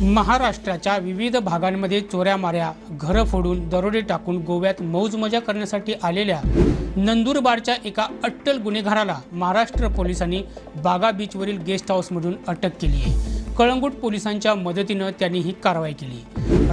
महाराष्ट्राच्या विविध भागांमध्ये चोऱ्या माऱ्या घरं फोडून दरोडे टाकून गोव्यात मौज मजा करण्यासाठी आलेल्या नंदुरबारच्या एका अट्टल गुन्हेगाराला महाराष्ट्र पोलिसांनी बागा बीचवरील गेस्ट हाऊसमधून अटक केली आहे. कळंगूट पोलिसांच्या मदतीनं त्यांनी ही कारवाई केली.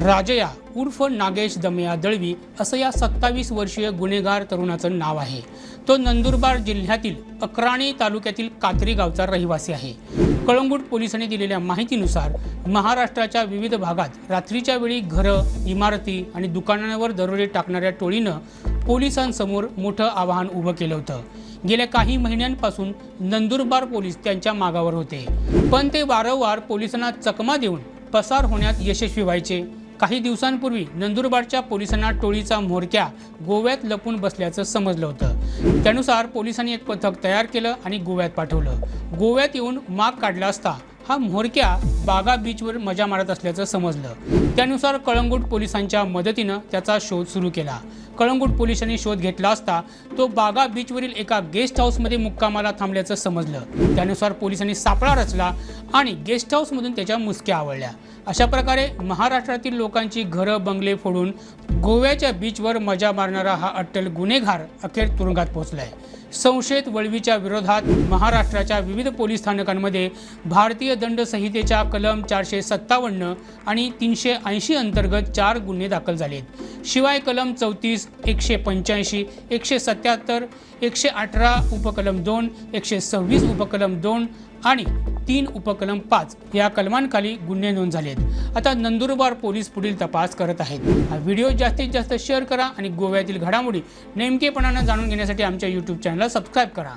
राजया उर्फ नागेश दमया दळवी असं या सत्तावीस वर्षीय गुन्हेगार तरुणाचं नाव आहे. तो नंदुरबार जिल्ह्यातील अक्राणी तालुक्यातील कात्री गावचा रहिवासी आहे. कळंगूट पोलिसांनी दिलेल्या माहितीनुसार महाराष्ट्राच्या विविध भागात रात्रीच्या वेळी घरं इमारती आणि दुकानांवर दरोडे टाकणाऱ्या टोळीनं पोलिसांसमोर मोठं आव्हान उभं केलं होतं. गेल्या काही महिन्यांपासून नंदुरबार पोलीस त्यांच्या मागावर होते. पण ते वारंवार पोलिसांना चकमा देऊन पसार होण्यात यशस्वी व्हायचे. काही दिवसांपूर्वी नंदुरबारच्या पोलिसांना टोळीचा म्होरक्या गोव्यात लपून बसल्याचं समजलं होतं. त्यानुसार पोलिसांनी एक पथक तयार केलं आणि गोव्यात पाठवलं. गोव्यात येऊन माग काढला असता हा म्होरक्या बागा बीचवर मजा मारत असल्याचं समजलं. त्यानुसार कळंगूट पोलिसांच्या मदतीनं त्याचा शोध सुरू केला. कळंगूट पोलिसांनी शोध घेतला असता तो बागा बीचवरील एका गेस्ट हाऊसमध्ये मुक्कामाला थांबल्याचं समजलं. त्यानुसार पोलिसांनी सापळा रचला आणि गेस्ट हाऊसमधून त्याच्या मुसक्या आवळल्या अशा प्रकारे महाराष्ट्रातील लोकांची घरं बंगले फोडून गोव्याच्या बीचवर मजा मारणारा हा अट्टल गुन्हेगार अखेर तुरुंगात पोहोचलाय. संशयित वळवीच्या विरोधात महाराष्ट्राच्या विविध पोलीस स्थानकांमध्ये भारतीय दंड संहितेच्या कलम चारशे सत्तावन्न आणि तीनशे ऐंशी अंतर्गत चार गुन्हे दाखल झालेत. शिवाय कलम चौतीस एकशे पंच्याऐंशी एकशे सत्याहत्तर एकशे अठरा उपकलम दोन एकशे सव्वीस उपकलम दोन आणि तीन उपकलम पाच या कलमांखाली गुन्हे नोंद झालेत. आता नंदुरबार पोलीस पुढील तपास करत आहेत. हा व्हिडिओ जास्तीत जास्त शेअर करा आणि गोव्यातील घडामोडी नेमकेपणानं जाणून घेण्यासाठी आमच्या यूट्यूब चॅनलला सबस्क्राईब करा.